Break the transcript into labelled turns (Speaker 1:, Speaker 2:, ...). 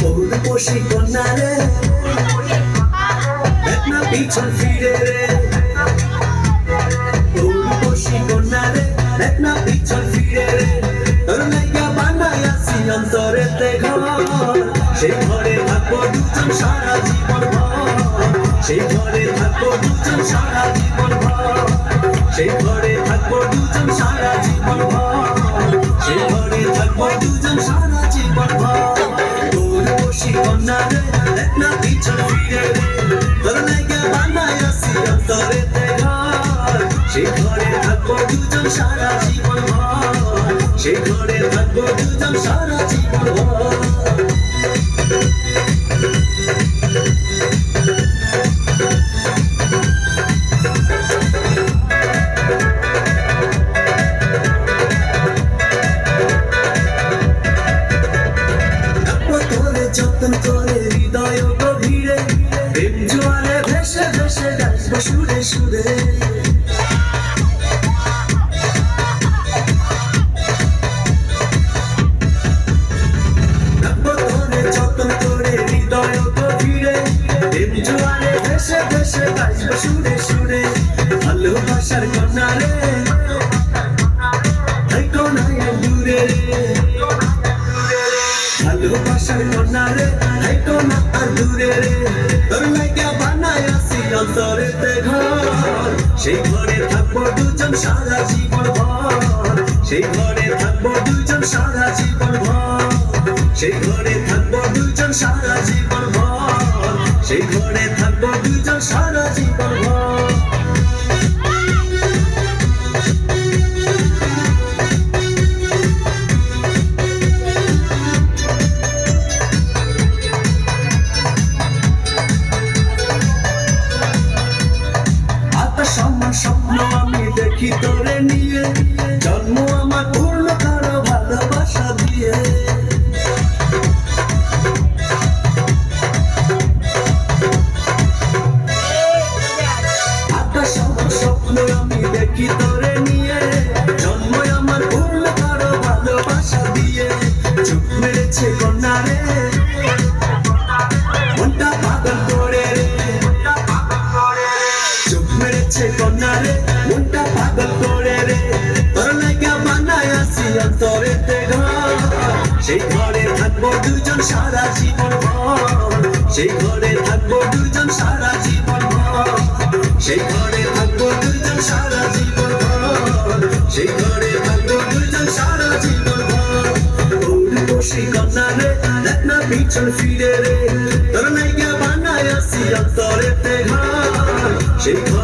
Speaker 1: পৌরপোষী কন্যা রে দেখ না পিছন ফিরে রে। পৌরপোষী কন্যা রে দেখ না পিছন ফিরে রে। তোর নাইকা বানাই আসি অন্তরেতে থাকব দুজন সারা জীবন সেই ঘরে থাকব দুজন সারা জীবন তোর বসি কন্যা রে দেখ না পিছন ফিরে তোর দুজন সারা জীবন সুরে সুরে যত্ন করে হৃদয় গভীরে প্রেম জোয়ারে ভেসে ভেসে ডাকবো সুরে সুরে, ভালোবাসার কন্যা রে দূরে ভালোবাসার কন্যা রে দূরে রে। তোর লাইগা বানায় অন্তরেতে ঘর। সেই ঘরে থাকব দুজন সারা জীবন ভর। সেই ঘরে থাকব দুজন সারা জীবন ভর। সেই ঘরে থাকব দুজন সারা জীবন ভর। সেই ঘরে দেখি তোরে নিয়ে, জন্ম আমার পূর্ণ কারও ভালোবাসা দিয়ে। আকাশ সম্মান স্বপ্ন, আমি দেখি তোরে। চোখ মেরেছে কন্যা রে মনটা পাগল করে রে। তোর লাগা বানায় আসি অন্তরেতে ঘর। সেই ঘরে থাকব দুজন সারা জীবন সেই ঘরে থাকব দুজন সারা জীবন সেই ঘরে থাকব দুজন সারা জীবন সেই ঘরে থাকব দুজন সারা জীবন ভর ওর কন্যা রে দেখ না পিছন ফিরে রে। তোর নাইকা বানায় আসি অন্তরেতে ঘর। সেই ঘরে